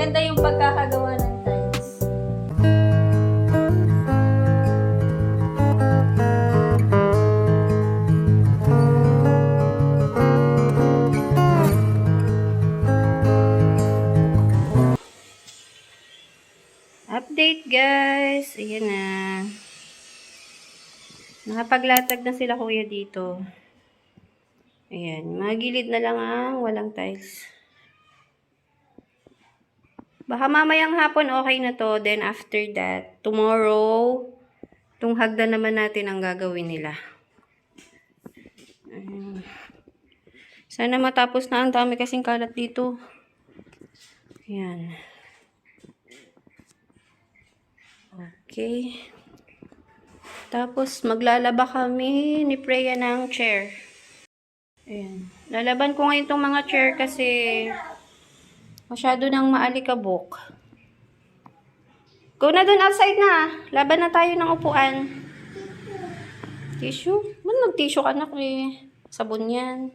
Maganda yung pagkakagawa ng tiles. Update guys! Ayan na. Nakapaglatag na sila kuya dito. Ayan. Mga na lang ang walang tiles. Baka mamayang hapon okay na to. Then after that, tomorrow, itong hagdan naman natin ang gagawin nila. Sana matapos na. Ang dami kasing kalat dito. Ayan. Okay. Tapos, maglalaba kami ni Freya ng chair. Ayan. Lalaban ko ngayon itong mga chair kasi masyado nang maalikabok. Go na dun outside na. Laban na tayo ng upuan. Tissue? Man, nag-tissue ka na eh. Sabon yan.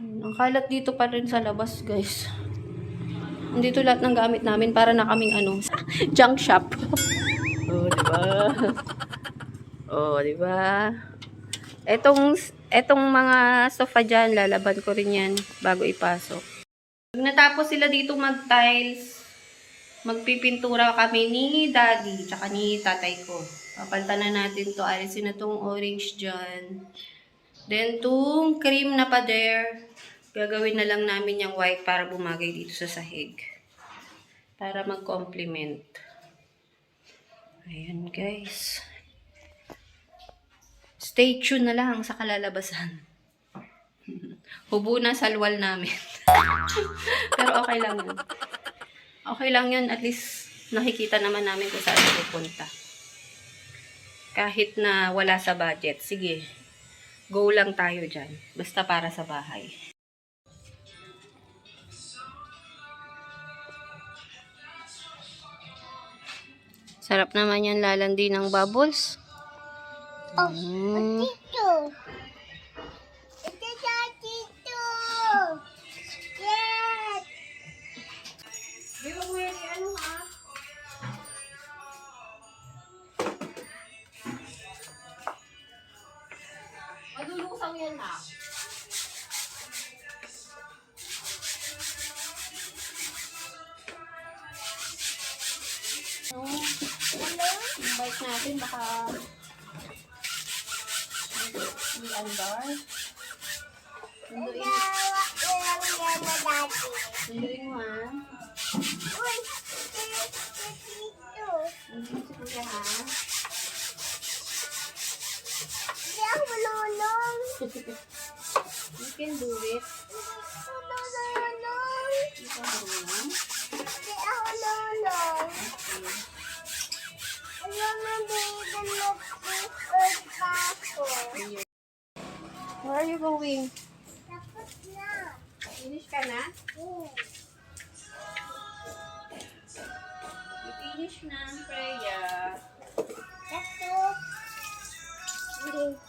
Ang kalat dito pa rin sa labas, guys. Andito lahat ng gamit namin para na kaming ano, junk shop. oh, di ba? Oh, di ba? Etong etong mga sofa diyan, lalaban ko rin 'yan bago ipasok. Pag natapos sila dito mag-tiles, magpipintura kami ni daddy tsaka ni tatay ko. Papalitan na natin to. Alisin na tong orange dyan. Then, tong cream na pader, gagawin na lang namin yung white para bumagay dito sa sahig. Para mag-complement. Ayan, guys. Stay tuned na lang sa kalalabasan. Hubo na sa luwal namin. Pero okay lang yun. Okay lang yun. At least nakikita naman namin kung saan pupunta. Kahit na wala sa budget. Sige. Go lang tayo dyan. Basta para sa bahay. Sarap naman yan lalandi ng bubbles. Oh, Mm. Natin baka hindi andar. Sunduin, dati. sunduin mo ha. Sunduin si kuya ha. Hindi ako malulong. You can do it. Hindi ako malulong. Hindi ako malulong. Ayaw mo dito mag-earth pa ako. Where are you going? Tapos na. Finish ka na? Hmm. I-finish na, Freya. Ito. Hindi.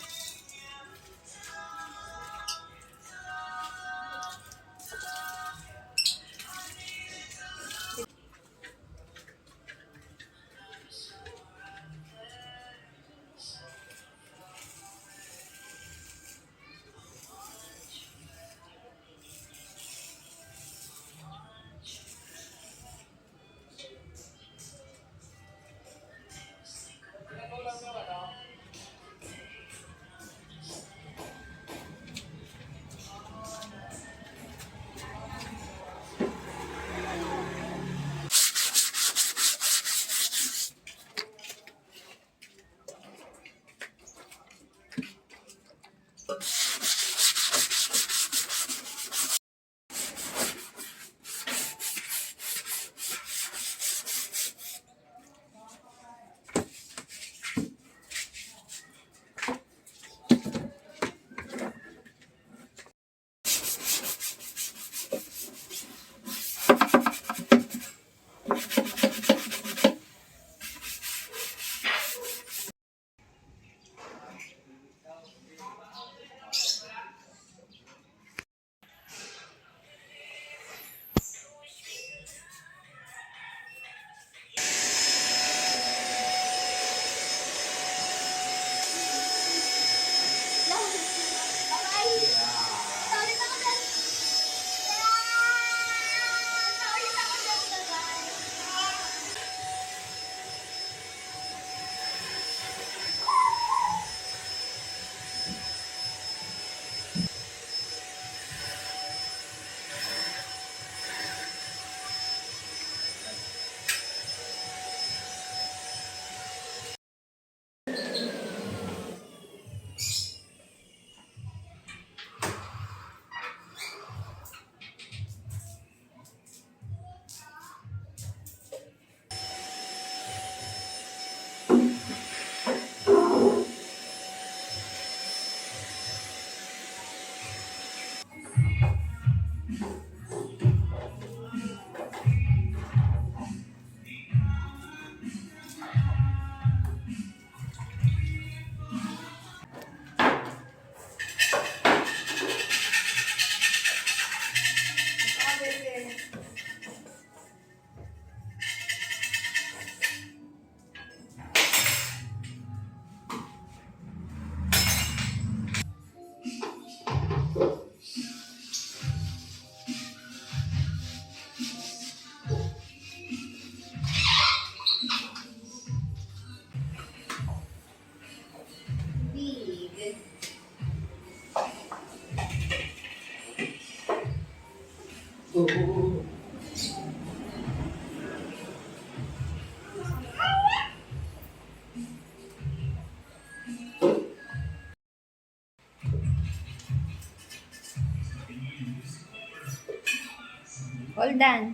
Done.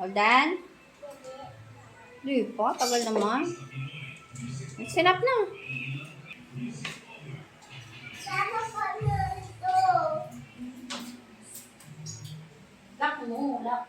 All done? Di pa, tagal naman. Sinap na. Sama pa nito. Lock mo, lock.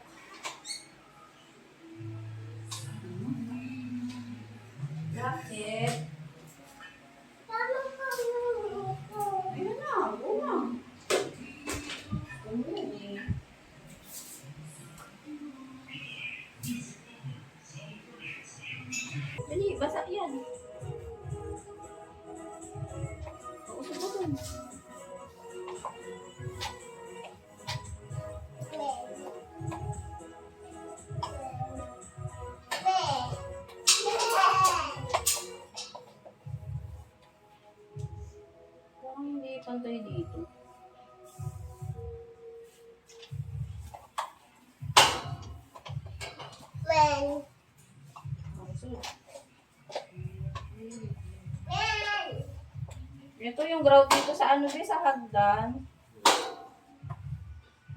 Ito yung grout dito sa ano ba, sa hagdan.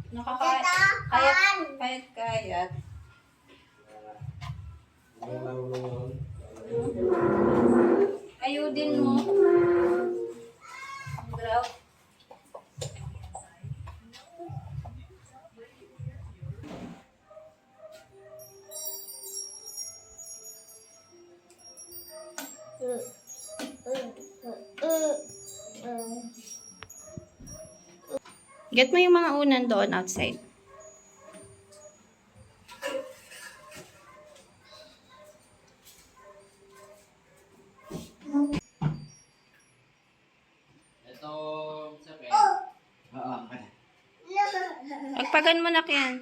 Nakakayat, kayat, kayat, kayat. Ayudin mo. Get mo yung mga unan doon outside. Ito. Oh, Oo. Pagpagan mo na yan.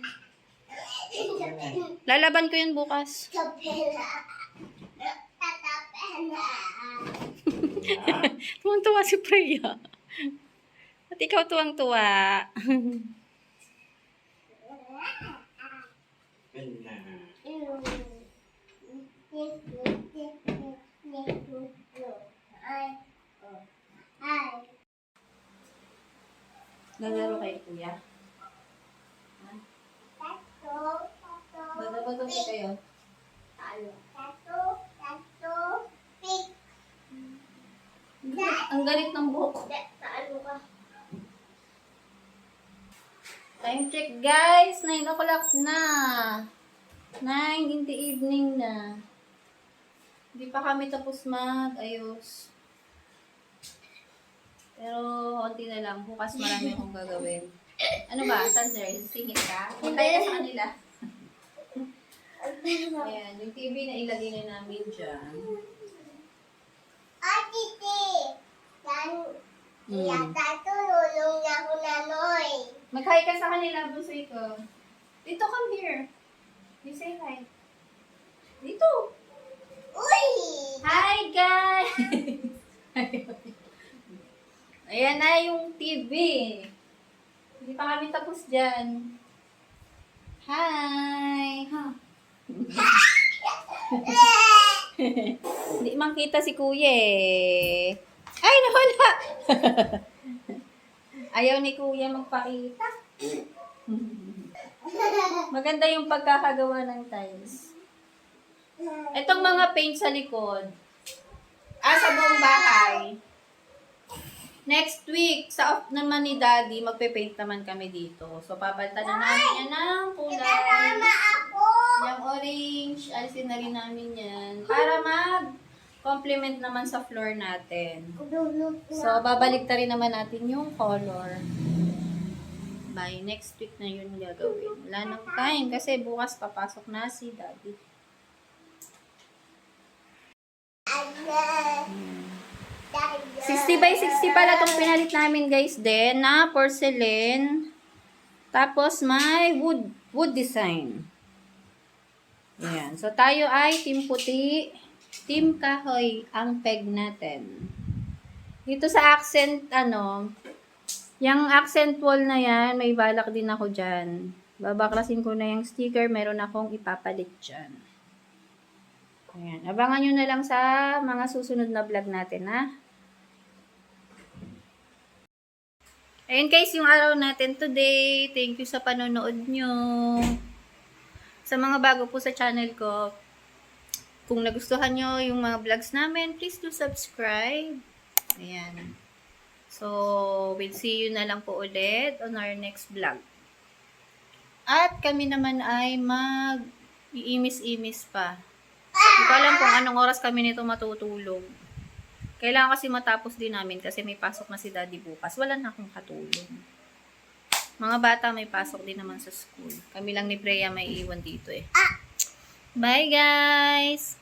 Lalaban ko yun bukas. Tuwang-tuwa si Freya. Ikaw tuwang-tuwa. Pen na. Ay. Ay. Nagaro kay Kuya. Tato, tato. Nagabagod kayo. Tato. Ang galit ng buhok. Taalo ka. Time check guys. 9 o'clock na. 9 in the evening na. Hindi pa kami tapos mag-ayos. Pero konti na lang. Bukas marami akong gagawin. Ano ba, Sander? Singit ka? Hintay ka sa kanila. Ayan, yung TV na ilagay na namin dyan. Ay, titi. Hmm. Yata tululong niya ako na noy. Mag-hi ka sa kanila, busoy ko. Dito, come here. You say hi. Dito. Uy! Hi, guys! Ayan na yung TV. Hindi pa kami tapos dyan. Hi! Hindi man kita si kuya eh. Ay, nawala! Ayaw ni kuya magpakita. Maganda yung pagkakagawa ng tiles. Itong mga paint sa likod. Ah, sa buong bahay. Next week, sa off naman ni Daddy, magpe-paint naman kami dito. So, papalitan na namin yan ng kulay. Yung orange, alisin na rin namin yan. Para mag-complement naman sa floor natin. So, babalik rin naman natin yung color. By next week na yun gagawin. Wala nang time kasi bukas papasok na si Daddy. Ano? 60 by 60 pala itong pinalit namin guys din na porcelain. Tapos may wood wood design. Ayan. So tayo ay team puti, team kahoy ang peg natin. Dito sa accent ano, yung accent wall na yan, may balak din ako dyan. Babaklasin ko na yung sticker, meron akong ipapalit dyan. Ayan. Abangan nyo na lang sa mga susunod na vlog natin, ha? Ayun guys, yung araw natin today. Thank you sa panonood nyo. Sa mga bago po sa channel ko, kung nagustuhan nyo yung mga vlogs namin, please do subscribe. Ayan. So, we'll see you na lang po ulit on our next vlog. At kami naman ay mag iimis-imis pa. Hindi ko alam kung anong oras kami nito matutulog. Kailangan kasi matapos din namin kasi may pasok na si daddy bukas. Wala na akong katulong. Mga bata may pasok din naman sa school. Kami lang ni Freya may iwan dito eh. Bye guys!